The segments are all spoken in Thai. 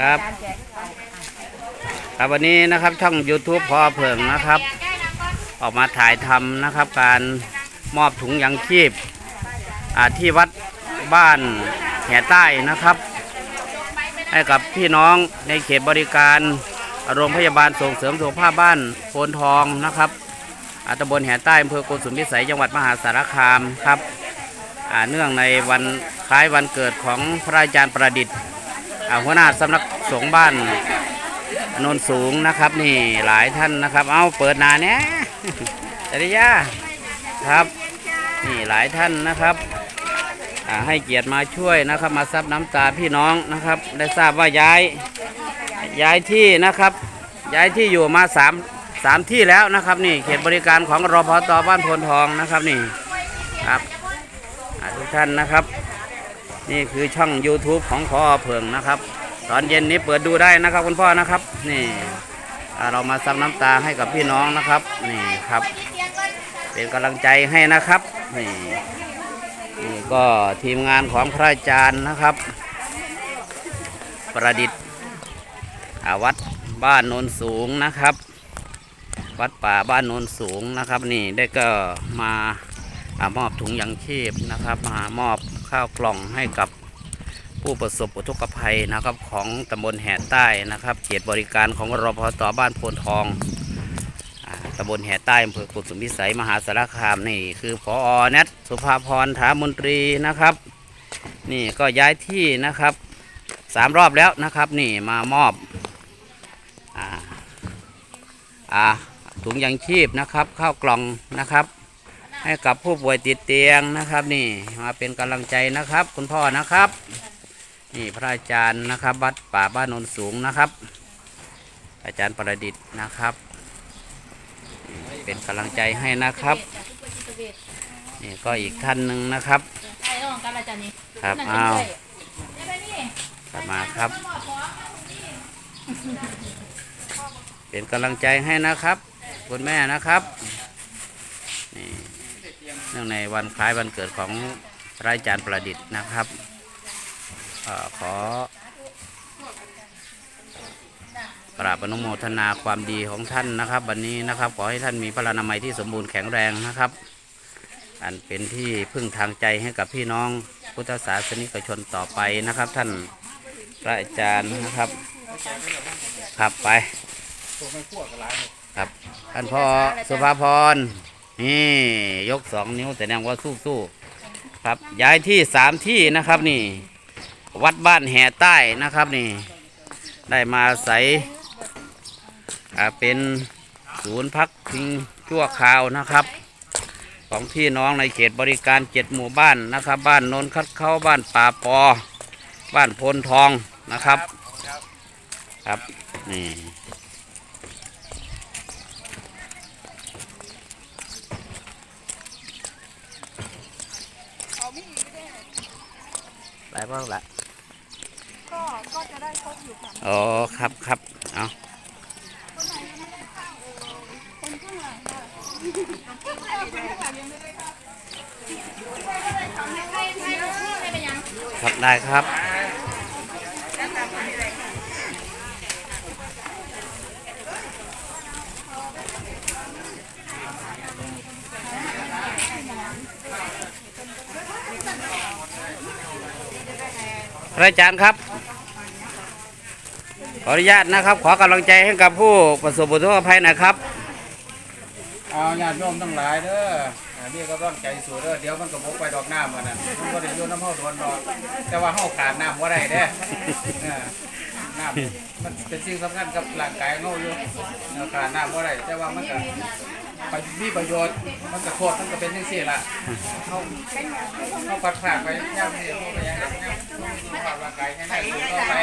ครับ ครับวันนี้นะครับช่อง YouTube พอเพิงนะครับ ออกมาถ่ายทำนะครับ การมอบถุงยังชีพที่วัดบ้านแห่ใต้นะครับ ให้กับพี่น้องในเขตบริการโรงพยาบาลส่งเสริมสุขภาพบ้านโพนทองนะครับตำบลแห่ใต้อำเภอโกสุมพิสัยจังหวัดมหาสารคามครับเนื่องในวันคล้ายวันเกิดของพระอาจารย์ประดิษฐ์ หัวหน้าสำนักสงฆ์บ้านโนนสูงนะครับ นี่หลายท่านนะครับ เอาเปิดหนาเนี้ยจริยาครับ นี่หลายท่านนะครับให้เกียรติมาช่วยนะครับ มาซับน้ำตาพี่น้องนะครับ ได้ทราบว่าย้ายย้ายที่นะครับ ย้ายที่อยู่มาสามสามที่แล้วนะครับ นี่เขตบริการของรพตบ้านโพนทองนะครับนี่ครับทุกท่านนะครับ นี่คือช่อง YouTube ของพอเพิงนะครับ ตอนเย็นนี้เปิดดูได้นะครับคุณพ่อนะครับ นี่เรามาซับน้ำตาให้กับพี่น้องนะครับ นี่ครับ เป็นกำลังใจให้นะครับ นี่นี่ก็ทีมงานของพระอาจารย์นะครับ ประดิษฐ์อาวัดบ้านโนนสูงนะครับ วัดป่าบ้านโนนสูงนะครับ นี่ได้ก็มา มอบถุงยังชีพนะครับ มามอบข้าวกล่องให้กับผู้ประสบอุทกภัยนะครับของตำบลแห่ใต้นะครับเขตบริการของรพตบ้านโพนทองตำบลแห่ใต้อำเภอกุสุมพิสัยมหาสารคามนี่คือพอแนทสุภาพรถามนตรีนะครับ นี่ก็ย้ายที่นะครับสามรอบแล้วนะครับนี่มามอบอ่าอ่าถุงยังชีพนะครับ ข้าวกล่องนะครับ ให้กับผู้ป่วยติดเตียงนะครับ นี่มาเป็นกำลังใจนะครับ คุณพ่อนะครับ นี่พระอาจารย์นะครับวัดป่าบ้านนนสูงนะครับ อาจารย์ประดิษฐ์นะครับ เป็นกำลังใจให้นะครับนี่ก็อีกท่านหนึ่งนะครับครับเอาวกลับมาครับ เป็นกำลังใจให้นะครับ คุณแม่นะครับ นื่องในวันคล้ายวันเกิดของพระอาจารย์ประดิษฐ์นะครับอขอกราบอนุโมทนาความดีของท่านนะครับ วันนี้นะครับ ขอให้ท่านมีพลานามัยที่สมบูรณ์แข็งแรงนะครับ อันเป็นที่พึ่งทางใจให้กับพี่น้องพุทธศาสนิกชนต่อไปนะครับ ท่านพระอาจารย์นะครับขับไปครับท่านพ่อสุภาพร นี่ยกสองนิ้วแต่แนงว่าสู้ๆครับย้ายที่สามที่นะครับนี่ วัดบ้านแห่ใต้นะครับนี่ ได้มาอาศัยอ่เป็นศูนย์พักพิงชั่วคราวนะครับ ของพี่น้องในเขตบริการเจ็ดหมู่บ้านนะครับ บ้านโนนคัดเข้าบ้านป่าปอ บ้านพลทองนะครับ ครับนี่ ได้บ้างละก็ก็จะได้ครบอยู่ค่ะอ๋อครับครับเอาคนข้างหลังค่ะคนข้างหลังยังไม่ได้ค่ะใครใครใครเป็นยังครับได้ครับ พระอาจารย์ครับ ขออนุญาตนะครับ ขอกำลังใจให้กับผู้ประสบอุทกภัยหนะครับ เอาญาติโยมทั้งหลายเด้ออ่านี่ก็ต้องใจสู้เด้อเดี๋ยวมันก็บกไปดอกน้ำมันน่ะมันก็ได้โยนน้ำเฮาโดนดอกแต่ว่าเฮาขาดน้ำบ่ได้เด้อเออน้ำมันเป็นสิ่งสำคัญกับร่างกายเฮาอยู่เออขาดน้ำบ่ได้แต่ว่ามันก็ไป มีประโยชน์ มันก็โทษมันก็เป็นจังซี่ล่ะเฮาเฮาปัดผ่านไปย่ำนี่เฮาก็ยังได้ย่ำสุขภาพร่างกายแข็งแรงสู้ต่อไป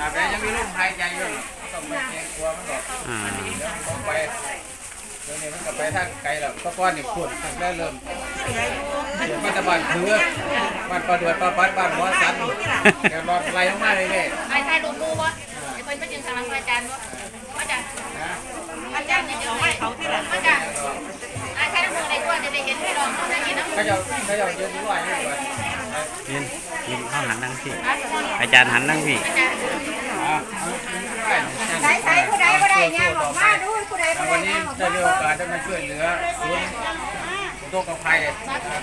อ่าแต่ยังมีลมหายใจอยู่ต้องไม่เกรงกลัวมันดอกอ่าเดี๋ยวผมไปเดี๋ยวนี้มันก็ไปทางไกลแล้วก็ก้อนนี่ขุดทางได้เริ่มมันจะบ้านคือบ้านประเดือดป้าปัดบ้านหัวสันเดี๋ยวรอดไหล่ลงมาเลยเนี่ยไอ้ใครลงกูวะไอ้คนเป็นยังกำลังอาจารย์วะอาจารย์อา จารย์เนี่ยเดี๋ยวให้เขาที่หลังอาจารย์ไอ้ใครต้องมือในตัวจะได้เห็นให้ลองได้ยินน้ำมือเยืนด้วยนี่ก่อนเข้าหันนั่งพี่ อาจารย์หันนั่งพี่อาจารย์ใช้ใช้ผู้ใดผู้ใดเนี่ยบอกมาดูผู้ใดผู้ใดวันนี้ได้มีโอกาสได้มาช่วยเหลือศูนย์อุทกภัย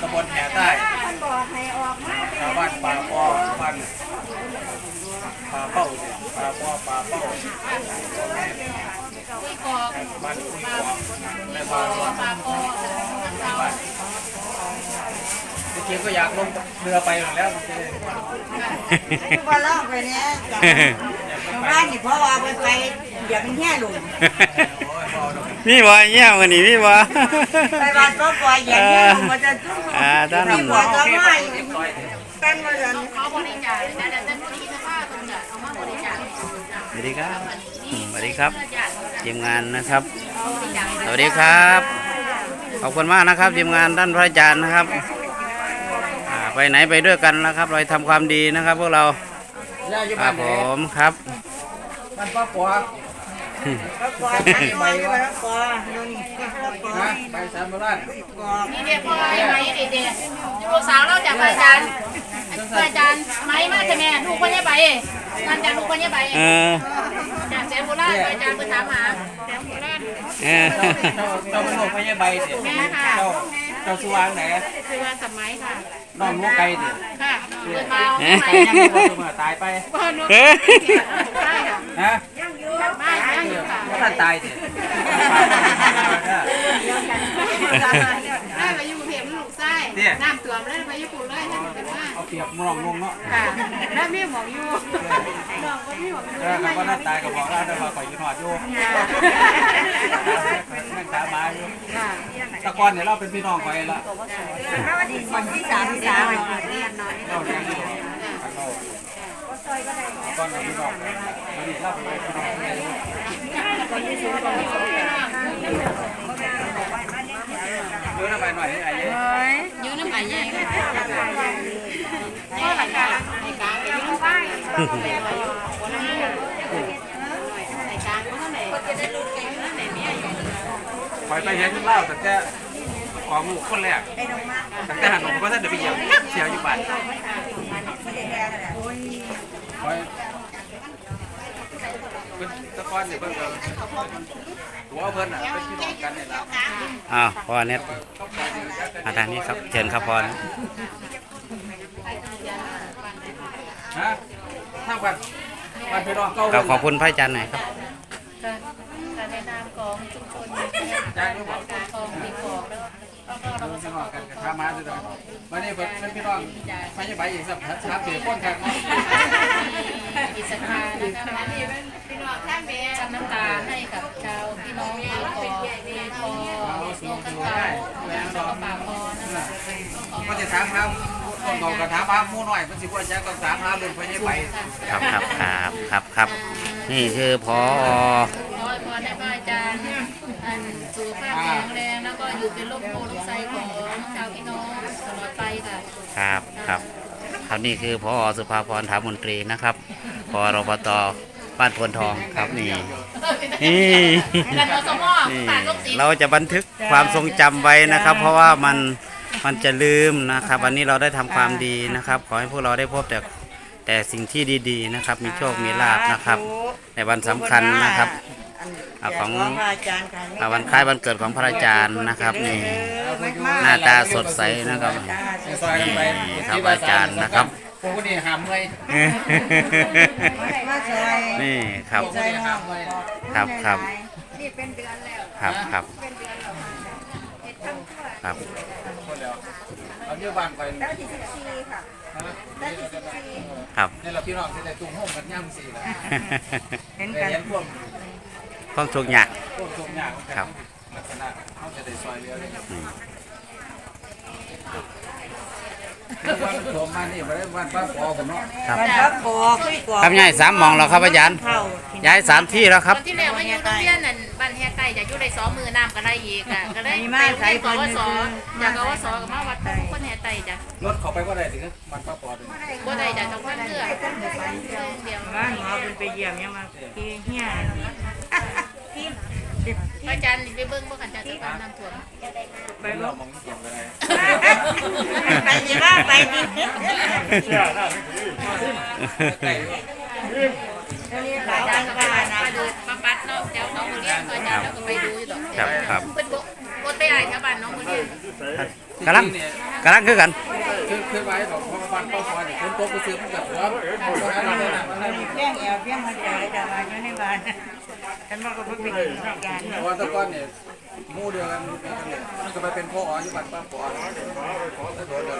ตำบลแผ่ใต้ท่านบอกให้ออกมาชาวบ้านป่าปอบ้านป่าเป้าป่าปอป่าเป้า คุยกอกบ้านคุยกอกแม่บ้านปลาโกน้ำเตาจริงๆก็อยากลงเรือไปอยู่แล้วมันจะได้คือว่าล่องไปเนี่ยบ้านนี่เพราะว่าไปไปเดี๋ยวมันแห่ลุงโอ้ยพอดอกมีบ่เงี้ยวันนี้มีบ่ไปบ้านก็ปล่อยอย่างนี้มันจะจุ่มอ่าด้านไม่นั้นป ล่อยจะไม่กันมาเลยเขาบริจาคนะเดี๋ยวจะมีสภาพคนจะเอามาบริจาคสวัสดีครับอืมสวัสดีครับบริจาคทีมงานนะครับบริจาคสวัสดีครับ ขอบคุณมากนะครับทีมงานด้านพระอาจารย์นะครับอ่าไปไหนไปด้วยกันนะครับ เราทำความดีนะครับ พวกเราย่าอยู่คบ้ารันบไหผนมครับบ้านป้าปัวก็ปล่อยไปปล่อยไปปล่อยนี่ก็ปล่อนะยไปสามโบราณปล่อยนี่เด็กพ่อไอ้ไหมเด็กๆลูกสาวเราจากอาจารย์ อาจารย์ไหมมาใช่ไหมลูกคนนี้ไปนั่นจากลูกคนนี้ไปเออจากแสนโบราณอาจารย์ไปถามหาแสนโบราณเออเจ้าเจ้าเป็นลูกพญาใบสิแม่ค่ะเจ้าเจ้าสุวรรณไหนคือว่าสมัยค่ะน้องลูกไก่สิค่ะเกิดมาเอ๊ะใหม่ยังไม่รู้เมื่อตายไปพ่อนุ๊กเฮ้ยใช่ค่ะนะบ้านยังอยู่ค่ะท่านตายสิ ได้ไปอยู่เพียง ลูกไส้น้ำตัวมได้ไปญี่ปุ่นเลยท่านเป็นว่าเอาเปรียบมองลงเนาะค่ะแล้วมีหมองอยู่น้องก็มีหมองอยู่เออคำว่าท่านตายก็บอกแล้วนะว่าข่อยอยู่หอดอยู่นั่งขามาอยู่ค่ะตะกอนเนี่ยเราเป็นพี่น้องข่อยละวันที่สามที่สามเราแรงอยู่ตะกอนเราพี่น้องวันนี้เราเป็นพี่น้องเยอะนะไปหน่อย ไอ้เย้ยืนน้ำไหลใหญ่ค่ะพ่อหลังกาไอ้กลางไปยืนน้ำไหลไอ้กลางก็เท่าไหร่เท่าไหร่เนี่ยอยู่ข่อยไปเห็นเล่าแต่แค่ของลูกคนแรกแต่แต่หันผมก็ท่านเดี๋ยวไปเหยียบเสียวอยู่บ้านข่อย เป็นตะกอนเนี่ยเพิ่นก็หัวเพิ่นอะเป็นพี่น้องกันเนี่ยละอ้าวพ่อเน็ตมาทางนี้ครับเชิญครับพ่อนะฮะถ้าวันวันพี่น้องเก่าก็ขอบคุณพระอาจารย์หน่อยครับการการในนามของชุมชนการของติดบอกแล้วก็เราพี่น้องกันกระทามาสุดเลยวันนี้เป็นพี่น้องไม่ใช่ไปอีกสักสามสี่คนครับอิสระนะคะ วันนี้นน้ำตาให้กับชาวพี่น้องที่ก่อเรียนพอโลกเก่าแล้วก็ปากพอนะคะก็จะถามครับต้องบอกกระถามพามูหน่อยมันสิว่าจะต้องถามพาลุนไปยังไปครับครับครับครับครับ นี่คือพอขอพรให้พระอาจารย์อันสุขภาพแข็งแรงแล้วก็อยู่เป็นร่มโพล่มไทรของชาวพี่น้องตลอดไปค่ะครับครับครับนี่คือพอสุภาพรถามนตรีนะครับพอรปต บ้านพลทองครับนี่นี่กันอสมอนี่ตาลูกศิษย์เราจะบันทึกความทรงจำไว้นะครับ เพราะว่ามันมันจะลืมนะครับ วันนี้เราได้ทำความดีนะครับ ขอให้พวกเราได้พบแต่แต่สิ่งที่ดีๆนะครับ มีโชคมีลาภนะครับ ในวันสำคัญนะครับ อ่าของอาจารย์ค่ะอ่าวันคล้ายวันเกิดของพระอาจารย์นะครับนี่ หน้าตาสดใสนะครับซอยกันไปนี่ครับอาจารย์นะครับ พวกนี้หามเลยมาซอยนี่ครับ ซอยน้องครับครับ นี่เป็นเดือนแล้ว ครับครับเป็นเดือนแล้วเฮ็ดทั้งทั่วครับคนเดียวเอาเนื้อบ้านไปแล้วที่สิบสี่ค่ะแล้วที่สิบสี่ครับนี่เราพี่น้องที่ได้ตุ้งห้องกันย่ำสี่แล้วเห็นแต่กันเห็นพวกความสุขยากพวกทุกอย่างครับลักษณะเขาจะได้ซอยเรือเลย อืม วันโฉมมานี่มาได้วันป้าปอผมเนาะครับมันก็กอคุยกอครับย้ายสามหมองแล้วครับอาจารย์เข้าย้ายสามที่แล้วครับที่แรกมาอยู่โรงเรียนนั่นบ้านแฮใต้จะอยู่ได้สองมือน้ำก็ได้อีกอะก็ได้ไปโรงเรียนกวสจากกวสก็มาวัดคนแฮใต้จ้ะรถเขาไปก็ได้ถึงวันป้าปอถึงบ่ได้จ้ะต้องเพื่อนเพื่อเดียวบ้านหมอเป็นไปเยี่ยมยังมาพี่เฮีย อาจารย์ไปเบิ่งบ่กันจ้ะสถานน้ำท่วมไปรถมองเกี่ยวอะไรไปสิว่าไปดิอาจารย์ว่านะดูมาปัดเนาะเจ้าน้องโมเรียนตัวเจ้าแล้วก็ไปดูอยู่ดอกครับครับเป็นบกดไปอ่านชาวบ้านน้องโมเรียนกำลังกำลังคือกันคือคือไว้บอกพอวันเข้าซอยคนโตไปซื้อมันกับหัวเพราะฉะนั้นเนี่ยมันเลยเพียงแอวเพียงหัวใจจะมาอยู่ในบ้าน ฉันว่าก็เพิ่งไปกินเหมือนกันเพราะว่าแตะก้อนเนี่ยหมู่เดียวกันเนี่ยมันก็ไปเป็นพ่ออ๋ออยู่บ้านป้าปอแล้วโดนเลย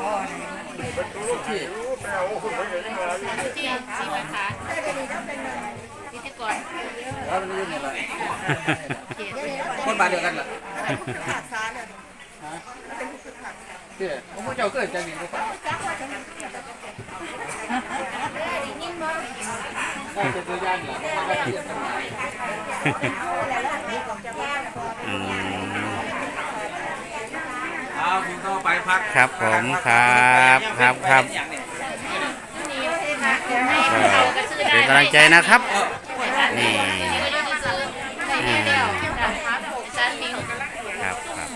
พ่อนี่ที่ที่สีมาขาพิธีกรแล้วมันอยู่นี่แหละเกียรติคนบ้านเดียวกันแหละเจ้ผมก็เจ้าเกิดใจดีทุกคนได้เป็นตัวอย่างเหรอมันก็เทียบกันอืมเอาถึงต่อไปพัก ครับผมครับครับครับนี่นะให้ก็เขาก็ซื้อได้เป็นกำลังใจนะครับนี่ ก็จะซื้อได้เดียวนะครับชั้นมิง ครับครับ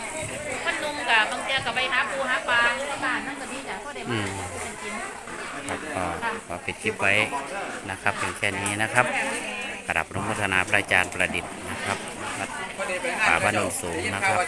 มันนุ่มกับบางเจ้าก็ไปหาปูหาปลาบ้านนั่นก็ดีจ้ะก็ได้ อื มาม เป็นกิน ครับก็ขอ ปิดคลิปไว้นะครับเพียงแค่นี้นะครับกราบอนุโมทนาพระอาจารย์ประดิษฐ์นะครับปป่าบ้านโนนสูงนะครับ